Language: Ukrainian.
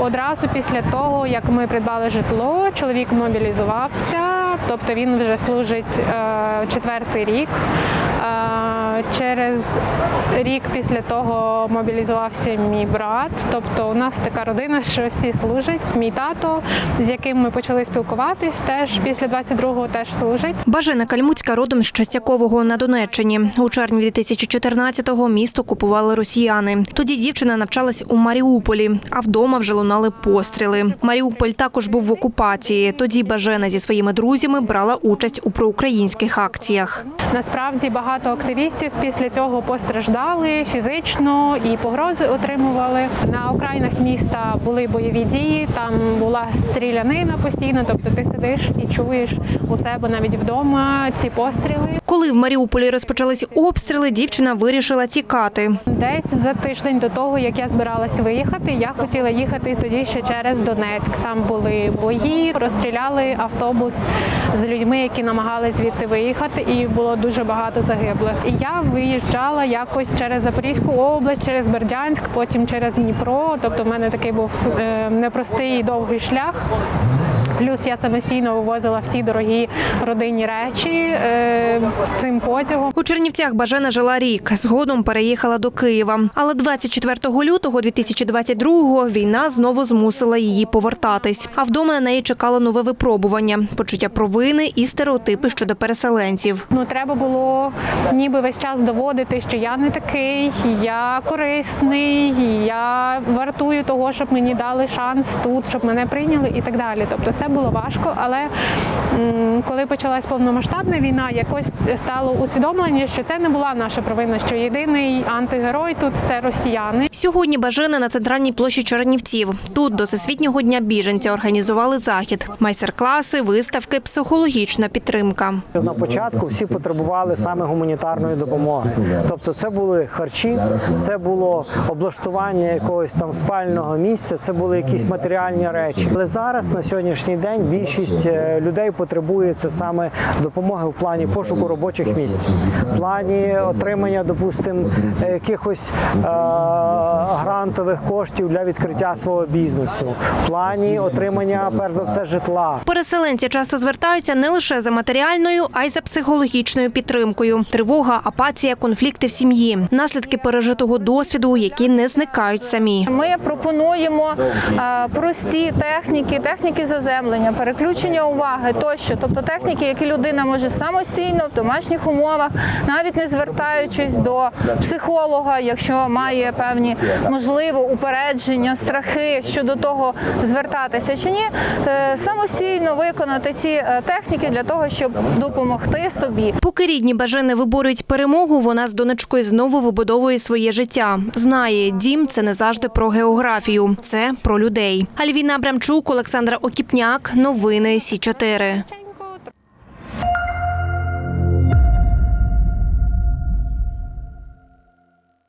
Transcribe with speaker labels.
Speaker 1: Одразу після того, як ми придбали житло, чоловік мобілізувався, тобто він вже служить е, четвертий рік. Через рік після того мобілізувався мій брат. Тобто у нас така родина, що всі служать. Мій тато, з яким ми почали спілкуватись, теж після 22-го теж служить.
Speaker 2: Бажена Кальмуцька родом з Частякового на Донеччині. У червні 2014-го місто купували росіяни. Тоді дівчина навчалась у Маріуполі, а вдома вже лунали постріли. Маріуполь також був в окупації. Тоді Бажена зі своїми друзями брала участь у проукраїнських акціях.
Speaker 1: Насправді багато активістів після цього постраждали фізично і погрози отримували. На окраїнах міста були бойові дії, там була стрілянина постійно, тобто ти сидиш і чуєш у себе навіть вдома ці постріли.
Speaker 2: Коли в Маріуполі розпочались обстріли, дівчина вирішила тікати.
Speaker 1: Десь за тиждень до того, як я збиралась виїхати, я хотіла їхати тоді ще через Донецьк. Там були бої, розстріляли автобус з людьми, які намагались звідти виїхати, і було дуже багато загиблих. І я виїжджала якось через Запорізьку область, через Бердянськ, потім через Дніпро. Тобто, в мене такий був е, непростий і довгий шлях. Плюс я самостійно вивозила всі дорогі родинні речі е, цим потягом.
Speaker 2: У Чернівцях Бажена жила рік. Згодом переїхала до Києва. Але 24 лютого 2022-го війна знову змусила її повертатись. А вдома на неї чекало нове випробування, почуття провини і стереотипи щодо переселенців.
Speaker 1: Ну треба було ніби весь час доводити, що я не такий, я корисний, я того, щоб мені дали шанс тут, щоб мене прийняли і так далі. Тобто це було важко, але коли почалась повномасштабна війна, якось стало усвідомлення, що це не була наша провина, що єдиний антигерой тут це росіяни.
Speaker 2: Сьогодні Бажена на центральній площі Чернівців. Тут до Всесвітнього дня біженця організували захід, майстер-класи, виставки, психологічна підтримка.
Speaker 3: На початку всі потребували саме гуманітарної допомоги. Тобто, це були харчі, це було облаштування якогось там спального місця, це були якісь матеріальні речі. Але зараз на сьогоднішній день більшість е, людей потребує це саме допомоги в плані пошуку робочих місць, в плані отримання, допустимо, якихось е, грантових коштів для відкриття свого бізнесу, в плані отримання перш за все житла.
Speaker 2: Переселенці часто звертаються не лише за матеріальною, а й за психологічною підтримкою. Тривога, апатія, конфлікти в сім'ї, наслідки пережитого досвіду, які не зникають самі.
Speaker 4: Ми пропонуємо е, прості техніки, техніки заземлення, переключення уваги тощо, тобто техніки, які людина може самостійно в домашніх умовах, навіть не звертаючись до психолога, якщо має певні можливо упередження, страхи щодо того, звертатися чи ні, е, самостійно виконати ці е, техніки для того, щоб допомогти собі.
Speaker 2: Поки рідні Бажени виборюють перемогу, вона з донечкою знову вибудовує своє життя. Знає, дім це не завжди про географію, це про людей. Альвіна Абрамчук, Олександра Окіпняк. Новини Сі 4